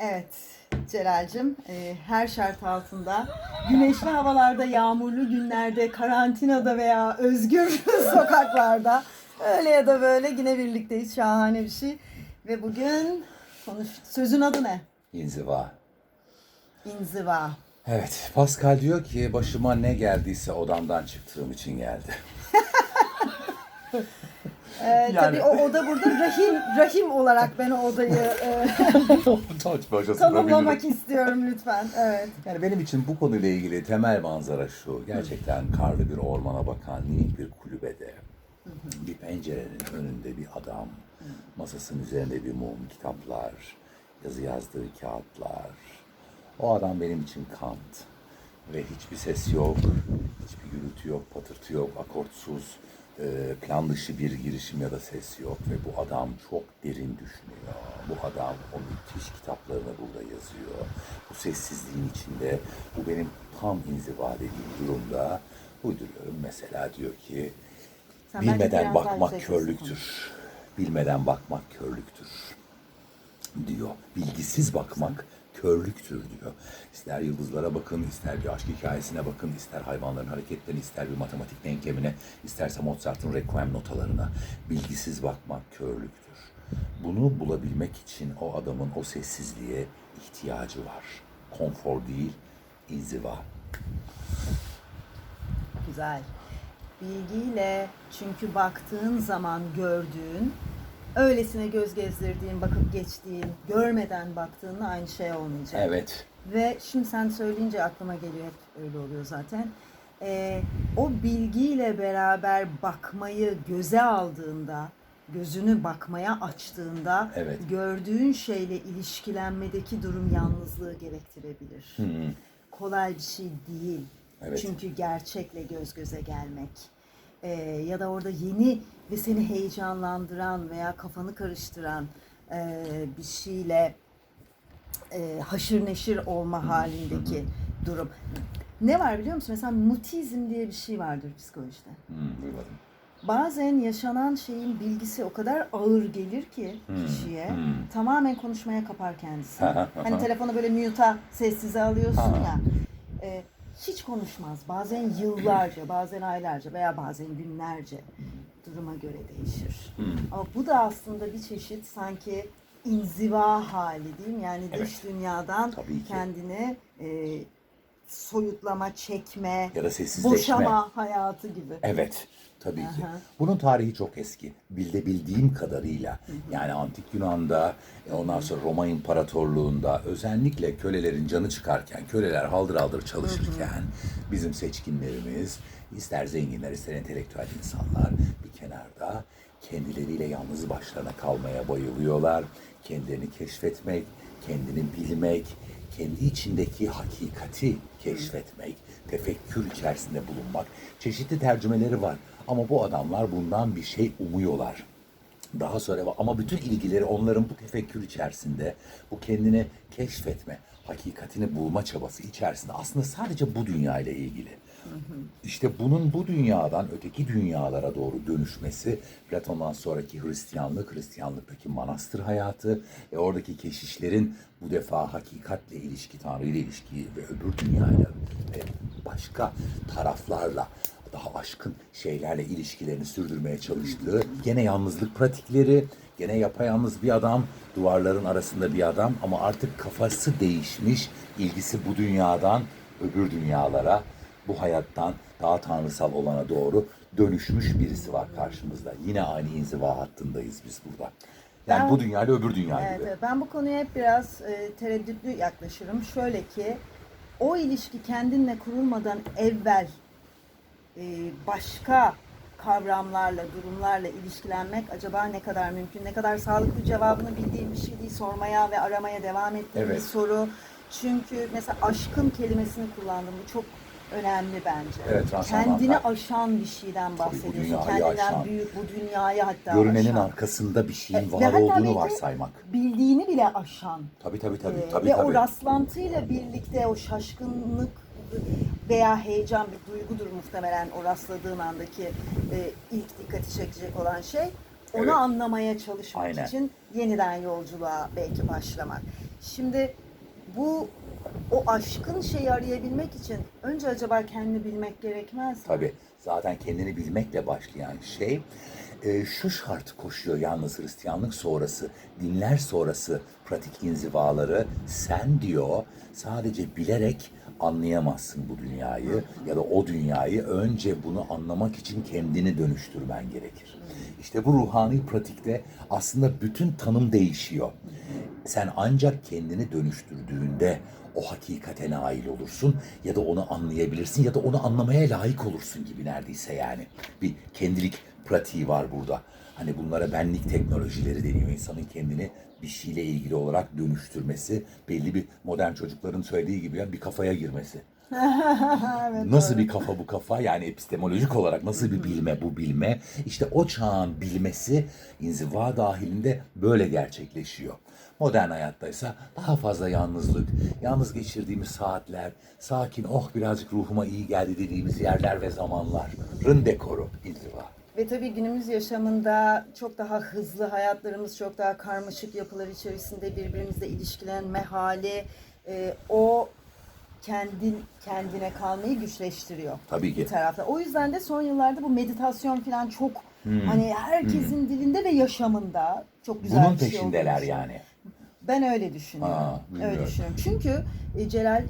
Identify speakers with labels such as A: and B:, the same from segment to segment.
A: Evet Celal'cim e, her şart altında güneşli havalarda, yağmurlu günlerde, karantinada veya özgür sokaklarda öyle ya da böyle yine birlikteyiz. Şahane bir şey. Ve bugün konuş sözün adı ne?
B: İnziva.
A: İnziva.
B: Evet, Pascal diyor ki başıma ne geldiyse odamdan çıktığım için geldi.
A: Ee, Tabii o oda burada rahim rahim olarak ben o odayı e, tanımlamak istiyorum lütfen. Evet.
B: Yani benim için bu konuyla ilgili temel manzara şu. Gerçekten karlı bir ormana bakan minik bir kulübede bir pencerenin önünde bir adam, masasının üzerinde bir mum, kitaplar, yazı yazdığı kağıtlar. O adam benim için Kant. Ve hiçbir ses yok, hiçbir gürültü yok, patırtı yok, akortsuz, plan dışı bir girişim ya da ses yok. Ve bu adam çok derin düşünüyor. Bu adam o müthiş kitaplarını burada yazıyor. Bu sessizliğin içinde bu benim tam inziva dediğim durumda uyduruyorum. Mesela diyor ki
A: Sen
B: bilmeden bakmak körlüktür. Bilmeden bakmak körlüktür diyor. Bilgisiz bakmak körlüktür diyor. İster yıldızlara bakın, ister bir aşk hikayesine bakın, ister hayvanların hareketlerine, ister bir matematik denklemine, isterse Mozart'ın Requiem notalarına. Bilgisiz bakmak körlüktür. Bunu bulabilmek için o adamın o sessizliğe ihtiyacı var. Konfor değil, inziva.
A: Güzel. Bilgiyle çünkü baktığın zaman gördüğün, öylesine göz gezdirdiğin, bakıp geçtiğin, görmeden baktığınla aynı şey olmayacak.
B: Evet.
A: Ve şimdi sen söyleyince aklıma geliyor, hep öyle oluyor zaten. Ee, o bilgiyle beraber bakmayı göze aldığında, gözünü bakmaya açtığında
B: Evet.
A: gördüğün şeyle ilişkilenmedeki durum yalnızlığı gerektirebilir.
B: Hı.
A: Kolay bir şey değil.
B: Evet.
A: Çünkü gerçekle göz göze gelmek ee, ya da orada yeni ve seni heyecanlandıran veya kafanı karıştıran e, bir şeyle e, haşır neşir olma halindeki durum. Ne var biliyor musun? Mesela mutizm diye bir şey vardır psikolojide.
B: Duymadım.
A: Bazen yaşanan şeyin bilgisi o kadar ağır gelir ki kişiye
B: hmm.
A: tamamen konuşmaya kapar kendisi. Hani telefonu böyle mute'a sessize alıyorsun ya. e, hiç konuşmaz. Bazen yıllarca, bazen aylarca veya bazen günlerce duruma göre değişir.
B: Hmm.
A: Ama bu da aslında bir çeşit sanki inziva hali değil mi? Yani dış
B: Evet.
A: dünyadan
B: Tabii ki.
A: kendini e, soyutlama, çekme,
B: Ya da
A: boşama hayatı gibi.
B: Evet, tabii ki.
A: Aha.
B: Bunun tarihi çok eski. Bildebildiğim kadarıyla yani antik Yunan'da, e, ondan sonra Roma İmparatorluğu'nda özellikle kölelerin canı çıkarken, köleler haldır haldır çalışırken bizim seçkinlerimiz, ister zenginler ister entelektüel insanlar bir kenarda kendileriyle yalnız başlarına kalmaya bayılıyorlar. Kendilerini keşfetmek, kendini bilmek, kendi içindeki hakikati keşfetmek, tefekkür içerisinde bulunmak. Çeşitli tercümeleri var ama bu adamlar bundan bir şey umuyorlar. Daha sonra ama bütün ilgileri onların bu tefekkür içerisinde, bu kendini keşfetme, hakikatini bulma çabası içerisinde aslında sadece bu dünya ile ilgili. İşte bunun bu dünyadan öteki dünyalara doğru dönüşmesi, Platon'dan sonraki Hristiyanlık, Hristiyanlıktaki manastır hayatı ve oradaki keşişlerin bu defa hakikatle ilişki, Tanrı ile ilişki ve öbür dünyayla ve başka taraflarla daha aşkın şeylerle ilişkilerini sürdürmeye çalıştığı gene yalnızlık pratikleri, gene yapayalnız bir adam, duvarların arasında bir adam ama artık kafası değişmiş, ilgisi bu dünyadan öbür dünyalara, bu hayattan daha tanrısal olana doğru dönüşmüş birisi var karşımızda. Yine aynı inziva hattındayız biz burada. Yani
A: Ben-
B: bu dünya ile öbür dünya
A: Evet,
B: gibi.
A: ben bu konuya hep biraz e, tereddütlü yaklaşırım. Şöyle ki o ilişki kendinle kurulmadan evvel başka kavramlarla, durumlarla ilişkilenmek acaba ne kadar mümkün, ne kadar sağlıklı cevabını bildiğim bir şey değil sormaya ve aramaya devam ettiğim
B: Evet.
A: bir soru. Çünkü mesela aşkın kelimesini kullandım. Bu çok önemli bence.
B: Evet.
A: Kendini aşan bir şeyden bahsediyorsun.
B: dünyayı
A: Kendinden
B: aşan.
A: büyük bu dünyayı hatta
B: Görünenin
A: aşan.
B: arkasında bir şeyin
A: E, ve
B: var
A: hatta
B: olduğunu varsaymak.
A: Bildiğini bile aşan.
B: Tabii tabii tabii.
A: Ee,
B: tabii,
A: ve
B: tabii.
A: o rastlantıyla birlikte o şaşkınlık veya heyecan bir duygudur muhtemelen o rastladığın andaki e, ilk dikkati çekecek olan şey. Onu
B: Evet.
A: anlamaya çalışmak
B: Aynen.
A: için yeniden yolculuğa belki başlamak. Şimdi bu o aşkın şeyi arayabilmek için önce acaba kendini bilmek gerekmez mi?
B: Tabii zaten kendini bilmekle başlayan şey e, şu şart koşuyor yalnız Hristiyanlık sonrası, dinler sonrası pratik inzivaları sen diyor sadece bilerek anlayamazsın bu dünyayı ya da o dünyayı önce bunu anlamak için kendini dönüştürmen gerekir. İşte bu ruhani pratikte aslında bütün tanım değişiyor. Sen ancak kendini dönüştürdüğünde o hakikate nail olursun ya da onu anlayabilirsin ya da onu anlamaya layık olursun gibi neredeyse yani. Bir kendilik pratiği var burada. Hani bunlara benlik teknolojileri deniyor. İnsanın kendini bir şeyle ilgili olarak dönüştürmesi, belli bir modern çocukların söylediği gibi ya bir kafaya girmesi.
A: evet,
B: Nasıl bir kafa bu kafa? Yani epistemolojik olarak nasıl bir bilme bu bilme? İşte o çağın bilmesi inziva dahilinde böyle gerçekleşiyor. Modern hayattaysa daha fazla yalnızlık, yalnız geçirdiğimiz saatler, sakin oh birazcık ruhuma iyi geldi dediğimiz yerler ve zamanların dekoru.
A: Ve tabii günümüz yaşamında çok daha hızlı hayatlarımız, çok daha karmaşık yapılar içerisinde birbirimizle ilişkilenme hali, e, o kendin kendine kalmayı güçleştiriyor.
B: Tabii ki.
A: bir tarafta. O yüzden de son yıllarda bu meditasyon falan çok
B: Hmm.
A: hani herkesin dilinde ve yaşamında çok güzel
B: Bunun
A: bir şey
B: peşindeler yani.
A: Ben öyle düşünüyorum.
B: Bilmiyorum.
A: öyle düşünüyorum. Çünkü e, Celal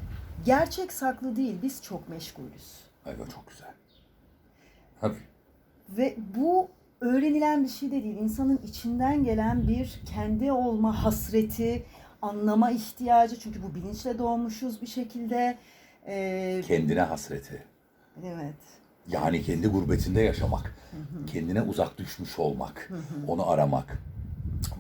A: gerçek saklı değil. Biz çok meşgulüz.
B: Evet çok güzel. Tabii.
A: Ve bu öğrenilen bir şey de değil. İnsanın içinden gelen bir kendi olma hasreti, anlama ihtiyacı. Çünkü bu bilinçle doğmuşuz bir şekilde. Ee,
B: Kendine hasreti.
A: evet.
B: Yani kendi gurbetinde yaşamak, kendine uzak düşmüş olmak, onu aramak.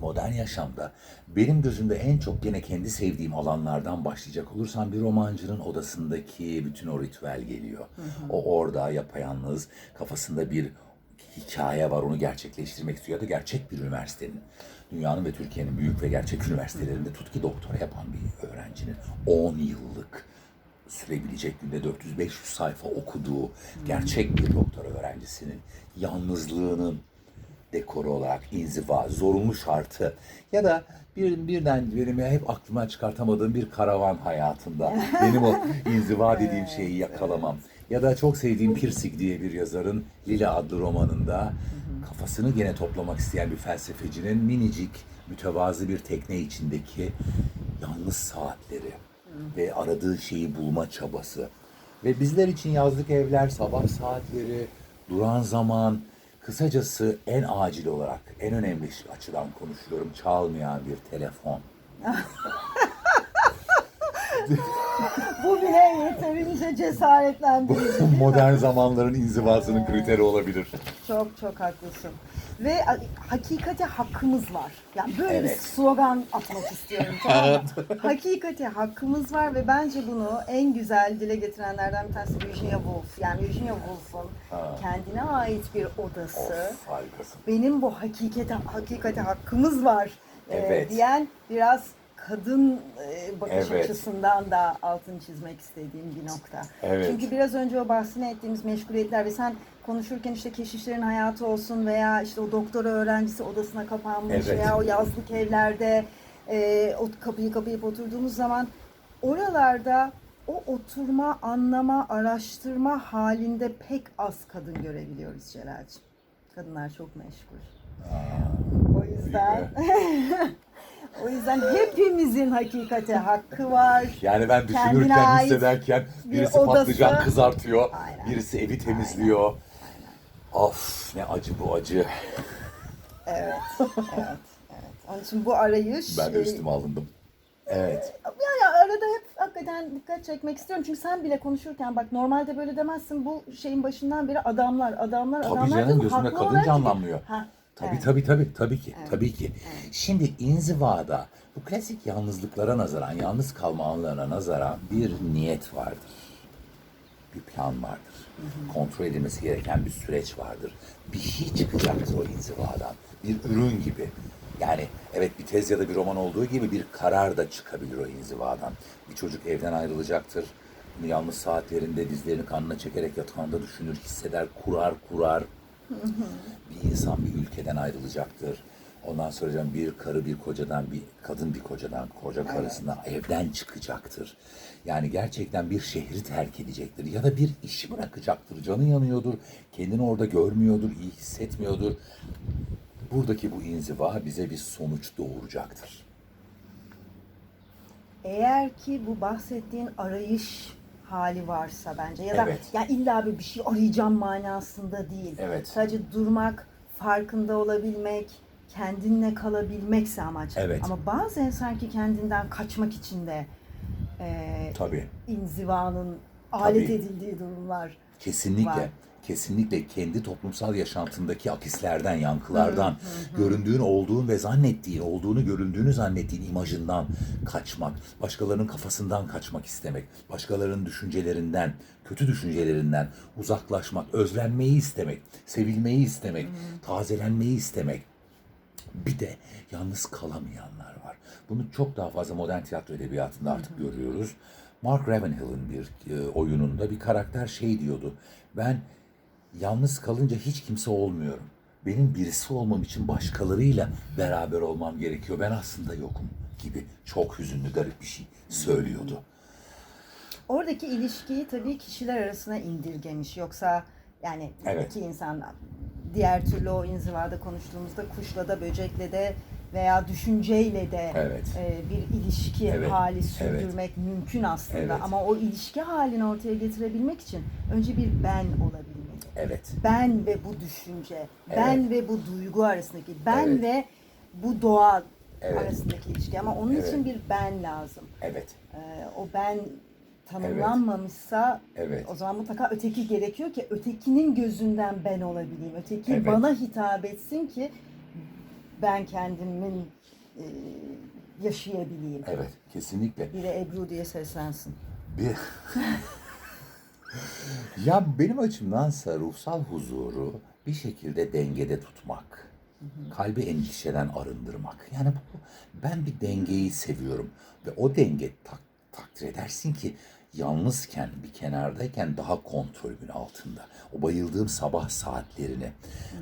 B: Modern yaşamda benim gözümde en çok gene kendi sevdiğim alanlardan başlayacak olursam bir romancının odasındaki bütün o ritüel geliyor. O orada yapayalnız, kafasında bir hikaye var onu gerçekleştirmek istiyor ya da gerçek bir üniversitenin, dünyanın ve Türkiye'nin büyük ve gerçek üniversitelerinde tutki doktora yapan bir öğrencinin 10 yıllık sürebilecek günde 400-500 sayfa okuduğu gerçek bir doktora öğrencisinin yalnızlığının dekoru olarak inziva, zorunlu şartı ya da bir, birden benim hep aklıma çıkartamadığım bir karavan hayatında benim o inziva dediğim şeyi yakalamam. Ya da çok sevdiğim Pirsig diye bir yazarın Lila adlı romanında kafasını gene toplamak isteyen bir felsefecinin minicik mütevazı bir tekne içindeki yalnız saatleri ve aradığı şeyi bulma çabası. Ve bizler için yazlık evler, sabah saatleri, duran zaman, kısacası en acil olarak, en önemli açıdan konuşuyorum, çalmayan bir telefon.
A: Bu bile yeterince cesaretlendirici.
B: Modern zamanların inzivasının kriteri olabilir.
A: Çok çok haklısın. Ve hakikate hakkımız var. Yani böyle bir
B: Evet.
A: slogan atmak istiyorum tamam hakikate hakkımız var ve bence bunu en güzel dile getirenlerden bir tanesi Virginia Woolf. Yani Virginia Woolf'un kendine ait bir odası.
B: Of, harikasın.
A: Benim bu hakikate hakikate hakkımız var e,
B: Evet.
A: diyen biraz kadın e, bakış
B: Evet.
A: açısından da altını çizmek istediğim bir nokta.
B: Evet.
A: Çünkü biraz önce o bahsini ettiğimiz meşguliyetler ve sen konuşurken işte keşişlerin hayatı olsun veya işte o doktora öğrencisi odasına kapanmış
B: Evet.
A: veya o yazlık evlerde e, o kapıyı kapayıp oturduğumuz zaman oralarda o oturma, anlama, araştırma halinde pek az kadın görebiliyoruz Celal'cim. Kadınlar çok meşgul. O yüzden o yüzden hepimizin hakikate hakkı var.
B: Yani ben düşünürken, hissederken
A: bir
B: birisi
A: odası.
B: patlıcan kızartıyor,
A: Aynen.
B: birisi evi temizliyor. Of ne acı bu acı.
A: Evet, evet, evet. Onun için bu arayış...
B: Ben de
A: e,
B: üstüme alındım. Evet.
A: Yani arada hep hakikaten dikkat çekmek istiyorum. Çünkü sen bile konuşurken bak normalde böyle demezsin. Bu şeyin başından beri adamlar, adamlar,
B: Tabii
A: adamlar.
B: canım,
A: diyorsun.
B: gözünde
A: Haklı
B: kadın canlanmıyor.
A: Ha,
B: Tabii
A: evet.
B: tabii tabii tabii ki
A: Evet.
B: tabii ki. Şimdi inzivada bu klasik yalnızlıklara nazaran, yalnız kalma anlarına nazaran bir niyet vardır. Bir plan vardır. Kontrol edilmesi gereken bir süreç vardır. Bir şey çıkacaktır o inzivadan. Bir ürün gibi. Yani evet bir tez ya da bir roman olduğu gibi bir karar da çıkabilir o inzivadan. Bir çocuk evden ayrılacaktır. Yalnız saatlerinde dizlerini kanına çekerek yatağında düşünür, hisseder, kurar, kurar bir insan bir ülkeden ayrılacaktır. Ondan sonra bir karı bir kocadan, bir kadın bir kocadan, koca karısına evden çıkacaktır. Yani gerçekten bir şehri terk edecektir ya da bir işi bırakacaktır. Canı yanıyordur, kendini orada görmüyordur, iyi hissetmiyordur. Buradaki bu inziva bize bir sonuç doğuracaktır.
A: Eğer ki bu bahsettiğin arayış hali varsa bence ya da
B: Evet.
A: ya illa bir bir şey arayacağım manasında değil.
B: Evet.
A: Sadece durmak, farkında olabilmek, kendinle kalabilmekse amaç.
B: Evet.
A: Ama bazen sanki kendinden kaçmak için de e,
B: Tabii.
A: inzivanın alet
B: Tabii.
A: edildiği durumlar.
B: Kesinlikle.
A: Var.
B: Kesinlikle kendi toplumsal yaşantındaki akislerden, yankılardan, göründüğün, olduğun ve zannettiğin, olduğunu göründüğünü zannettiğin imajından kaçmak, başkalarının kafasından kaçmak istemek, başkalarının düşüncelerinden, kötü düşüncelerinden uzaklaşmak, özlenmeyi istemek, sevilmeyi istemek, tazelenmeyi istemek. Bir de yalnız kalamayanlar var. Bunu çok daha fazla modern tiyatro edebiyatında artık görüyoruz. Mark Ravenhill'in bir e, oyununda bir karakter şey diyordu. Ben yalnız kalınca hiç kimse olmuyorum. Benim birisi olmam için başkalarıyla beraber olmam gerekiyor. Ben aslında yokum gibi çok hüzünlü garip bir şey söylüyordu.
A: Oradaki ilişkiyi tabii kişiler arasına indirgemiş. Yoksa yani
B: Evet.
A: iki insan diğer türlü o inzivada konuştuğumuzda kuşla da böcekle de veya düşünceyle de
B: Evet.
A: e, bir ilişki
B: Evet,
A: hali sürdürmek mümkün aslında.
B: Evet.
A: Ama o ilişki halini ortaya getirebilmek için önce bir ben olabilmeli.
B: Evet.
A: Ben ve bu düşünce, ben
B: Evet.
A: ve bu duygu arasındaki, ben
B: Evet.
A: ve bu doğa
B: Evet.
A: arasındaki ilişki. Ama onun
B: Evet.
A: için bir ben lazım.
B: Evet.
A: Ee, o ben tanımlanmamışsa
B: Evet.
A: o zaman mutlaka öteki gerekiyor ki ötekinin gözünden ben olabileyim. Öteki
B: Evet.
A: bana hitap etsin ki ben kendimin e, yaşayabileyim.
B: Evet. Kesinlikle.
A: Biri Ebru diye seslensin.
B: Bir... ya benim açımdansa ruhsal huzuru bir şekilde dengede tutmak. Kalbi endişeden arındırmak. Yani bu, ben bir dengeyi seviyorum. Ve o denge tak, takdir edersin ki yalnızken, bir kenardayken daha kontrolümün altında. O bayıldığım sabah saatlerini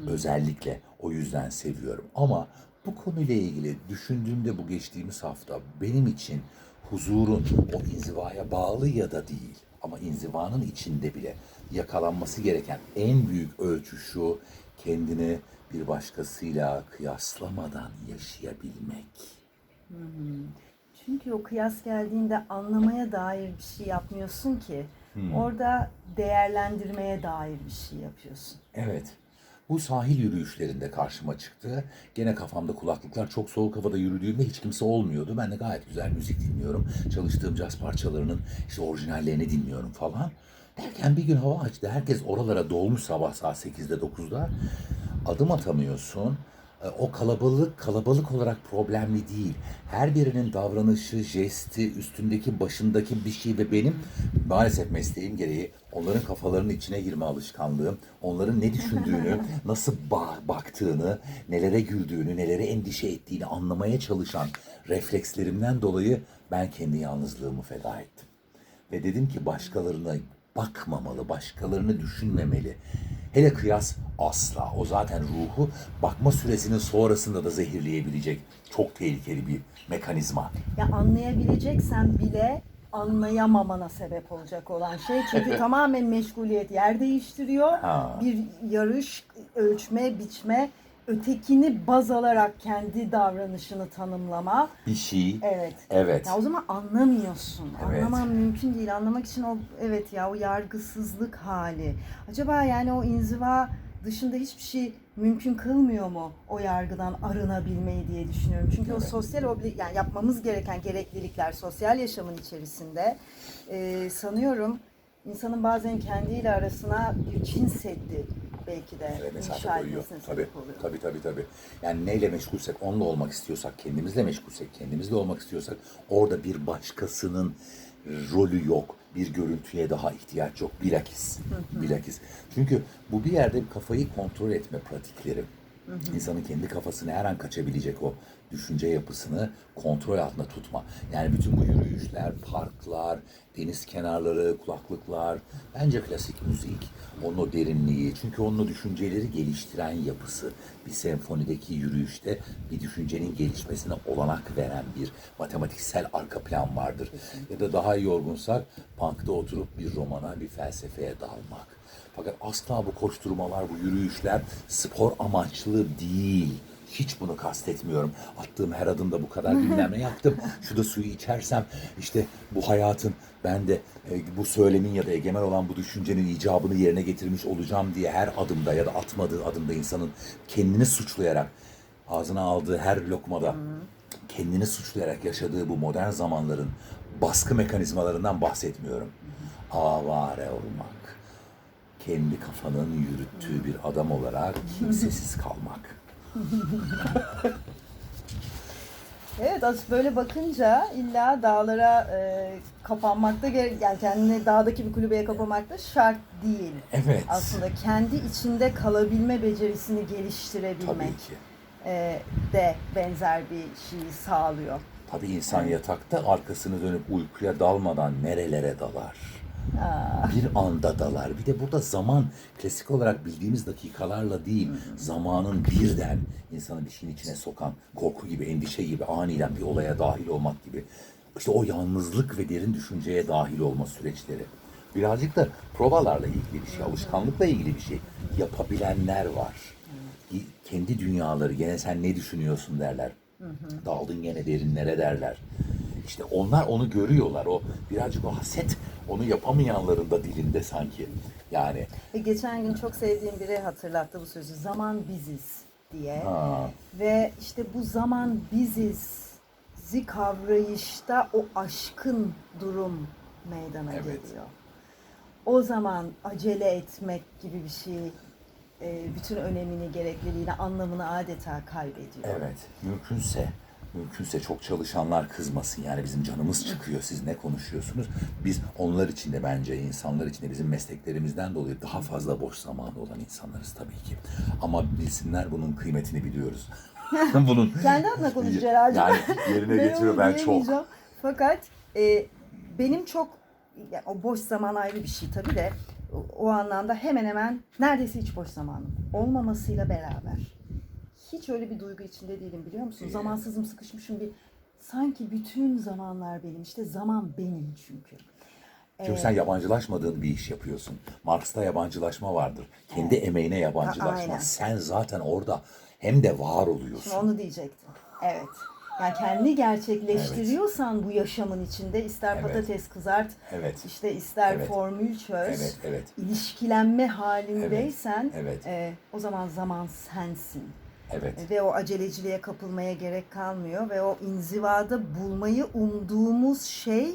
B: özellikle o yüzden seviyorum. Ama bu konuyla ilgili düşündüğümde bu geçtiğimiz hafta benim için huzurun o inzivaya bağlı ya da değil ama inzivanın içinde bile yakalanması gereken en büyük ölçü şu kendini bir başkasıyla kıyaslamadan yaşayabilmek.
A: Çünkü o kıyas geldiğinde anlamaya dair bir şey yapmıyorsun ki. Orada değerlendirmeye dair bir şey yapıyorsun.
B: Evet. Bu sahil yürüyüşlerinde karşıma çıktı. Gene kafamda kulaklıklar çok soğuk havada yürüdüğümde hiç kimse olmuyordu. Ben de gayet güzel müzik dinliyorum. Çalıştığım caz parçalarının işte orijinallerini dinliyorum falan. Derken bir gün hava açtı. Herkes oralara dolmuş sabah saat 8'de 9'da. Adım atamıyorsun. E, O kalabalık kalabalık olarak problemli değil. Her birinin davranışı, jesti, üstündeki başındaki bir şey ve benim maalesef mesleğim gereği onların kafalarının içine girme alışkanlığım, onların ne düşündüğünü, nasıl ba- baktığını, nelere güldüğünü, nelere endişe ettiğini anlamaya çalışan reflekslerimden dolayı ben kendi yalnızlığımı feda ettim. Ve dedim ki başkalarına bakmamalı, başkalarını düşünmemeli. Hele kıyas asla. O zaten ruhu bakma süresinin sonrasında da zehirleyebilecek çok tehlikeli bir mekanizma.
A: Ya anlayabileceksen bile anlayamamana sebep olacak olan şey. Çünkü tamamen meşguliyet yer değiştiriyor.
B: Ha.
A: Bir yarış, ölçme, biçme, ötekini baz alarak kendi davranışını tanımlama.
B: Bir şey.
A: Evet.
B: Evet.
A: Ya o zaman anlamıyorsun.
B: Evet.
A: Anlaman mümkün değil. Anlamak için o evet ya o yargısızlık hali. Acaba yani o inziva dışında hiçbir şey mümkün kılmıyor mu o yargıdan arınabilmeyi diye düşünüyorum. Çünkü o
B: Evet.
A: sosyal obli yani yapmamız gereken gereklilikler sosyal yaşamın içerisinde e, sanıyorum insanın bazen kendiyle arasına bir cin seddi belki de
B: Evet, mesafe koyuyor. Tabii, tabii, tabii, tabii. Yani neyle meşgulsek, onunla olmak istiyorsak, kendimizle meşgulsek, kendimizle olmak istiyorsak, orada bir başkasının rolü yok. Bir görüntüye daha ihtiyaç yok. Bilakis. Bilakis. Çünkü bu bir yerde kafayı kontrol etme pratikleri. İnsanın kendi kafasını her an kaçabilecek o düşünce yapısını kontrol altında tutma. Yani bütün bu yürüyüşler, parklar, deniz kenarları, kulaklıklar, bence klasik müzik, onun o derinliği, çünkü onun o düşünceleri geliştiren yapısı, bir senfonideki yürüyüşte bir düşüncenin gelişmesine olanak veren bir matematiksel arka plan vardır. Ya da daha yorgunsak, punk'ta oturup bir romana, bir felsefeye dalmak. Fakat asla bu koşturmalar, bu yürüyüşler spor amaçlı değil. Hiç bunu kastetmiyorum. Attığım her adımda bu kadar bilmem ne yaptım. Şu da suyu içersem işte bu hayatın ben de e, bu söylemin ya da egemen olan bu düşüncenin icabını yerine getirmiş olacağım diye her adımda ya da atmadığı adımda insanın kendini suçlayarak ağzına aldığı her lokmada kendini suçlayarak yaşadığı bu modern zamanların baskı mekanizmalarından bahsetmiyorum. Avare olmak kendi kafanın yürüttüğü bir adam olarak kimsesiz kalmak.
A: Evet az böyle bakınca illa dağlara e, kapanmakta gerek yani kendini dağdaki bir kulübeye kapamakta şart değil.
B: Evet.
A: Aslında kendi içinde kalabilme becerisini
B: Tabii
A: geliştirebilmek
B: ki.
A: e, de benzer bir şeyi sağlıyor.
B: Tabii insan yatakta arkasını dönüp uykuya dalmadan nerelere dalar? Bir anda dalar. Bir de burada zaman klasik olarak bildiğimiz dakikalarla değil, zamanın birden insanı bir şeyin içine sokan, korku gibi, endişe gibi aniden bir olaya dahil olmak gibi. İşte o yalnızlık ve derin düşünceye dahil olma süreçleri. Birazcık da provalarla ilgili bir şey, alışkanlıkla ilgili bir şey. Yapabilenler var. Kendi dünyaları, gene sen ne düşünüyorsun derler. Daldın gene derinlere derler. İşte onlar onu görüyorlar. O birazcık o haset onu yapamayanların da dilinde sanki. Yani
A: Ve geçen gün çok sevdiğim biri hatırlattı bu sözü. Zaman biziz diye.
B: ha,
A: Ve işte bu zaman biziz zi kavrayışta o aşkın durum meydana
B: Evet.
A: geliyor. O zaman acele etmek gibi bir şey e, bütün önemini, gerekliliğini, anlamını adeta kaybediyor.
B: evet mümkünse mümkünse çok çalışanlar kızmasın. Yani bizim canımız çıkıyor. Siz ne konuşuyorsunuz? Biz onlar için de bence insanlar için de bizim mesleklerimizden dolayı daha fazla boş zamanı olan insanlarız tabii ki. Ama bilsinler bunun kıymetini biliyoruz. bunun
A: Kendi adına konuş Celal'cim.
B: Yani yerine
A: Ben
B: getiriyor ben çok.
A: Fakat e, benim çok ya, o boş zaman ayrı bir şey tabii de o, o anlamda hemen hemen neredeyse hiç boş zamanım olmamasıyla beraber. Hiç öyle bir duygu içinde değilim biliyor musun?
B: İyi.
A: Zamansızım, sıkışmışım bir sanki bütün zamanlar benim. İşte zaman benim çünkü.
B: Çünkü sen yabancılaşmadığın bir iş yapıyorsun. Marx'ta yabancılaşma vardır. Kendi emeğine yabancılaşma.
A: aynen.
B: Sen zaten orada hem de var oluyorsun.
A: Şimdi onu diyecektim. Evet. Yani kendini gerçekleştiriyorsan bu yaşamın içinde ister
B: Evet.
A: patates kızart,
B: Evet.
A: işte ister
B: Evet.
A: formül çöz,
B: Evet, evet.
A: ilişkilenme halindeysen
B: Evet, evet.
A: e, o zaman zaman sensin.
B: Evet.
A: Ve o aceleciliğe kapılmaya gerek kalmıyor ve o inzivada bulmayı umduğumuz şey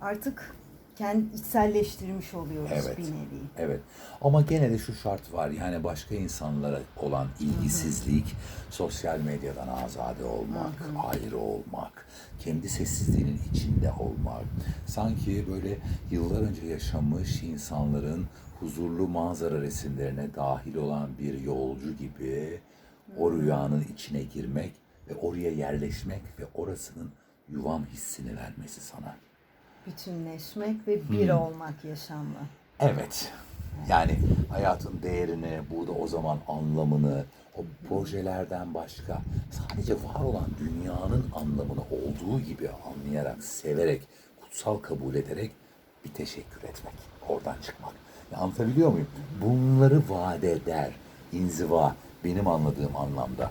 A: artık kendi içselleştirmiş oluyoruz
B: Evet.
A: bir nevi.
B: Evet. Ama gene de şu şart var. Yani başka insanlara olan ilgisizlik, sosyal medyadan azade olmak, ayrı olmak, kendi sessizliğinin içinde olmak. Sanki böyle yıllar önce yaşamış insanların huzurlu manzara resimlerine dahil olan bir yolcu gibi o rüyanın içine girmek ve oraya yerleşmek ve orasının yuvam hissini vermesi sana.
A: Bütünleşmek ve bir olmak yaşamla.
B: Evet. Yani hayatın değerini, burada o zaman anlamını, o projelerden başka sadece var olan dünyanın anlamını olduğu gibi anlayarak, severek, kutsal kabul ederek bir teşekkür etmek. Oradan çıkmak. Ya anlatabiliyor muyum? Bunları vaat eder. inziva benim anladığım anlamda.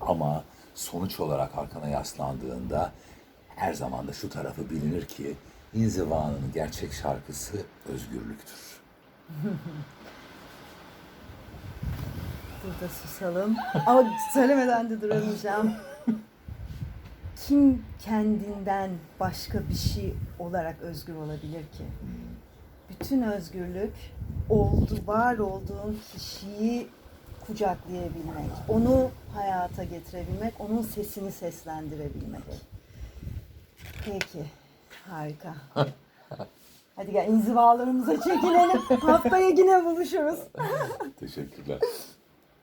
B: Ama sonuç olarak arkana yaslandığında her zaman da şu tarafı bilinir ki inzivanın gerçek şarkısı özgürlüktür.
A: Burada susalım. Ama söylemeden de duramayacağım. Kim kendinden başka bir şey olarak özgür olabilir ki? Bütün özgürlük oldu, var olduğun kişiyi kucaklayabilmek, onu hayata getirebilmek, onun sesini seslendirebilmek. Peki, harika. Hadi gel inzivalarımıza çekilelim. Haftaya yine buluşuruz.
B: Teşekkürler.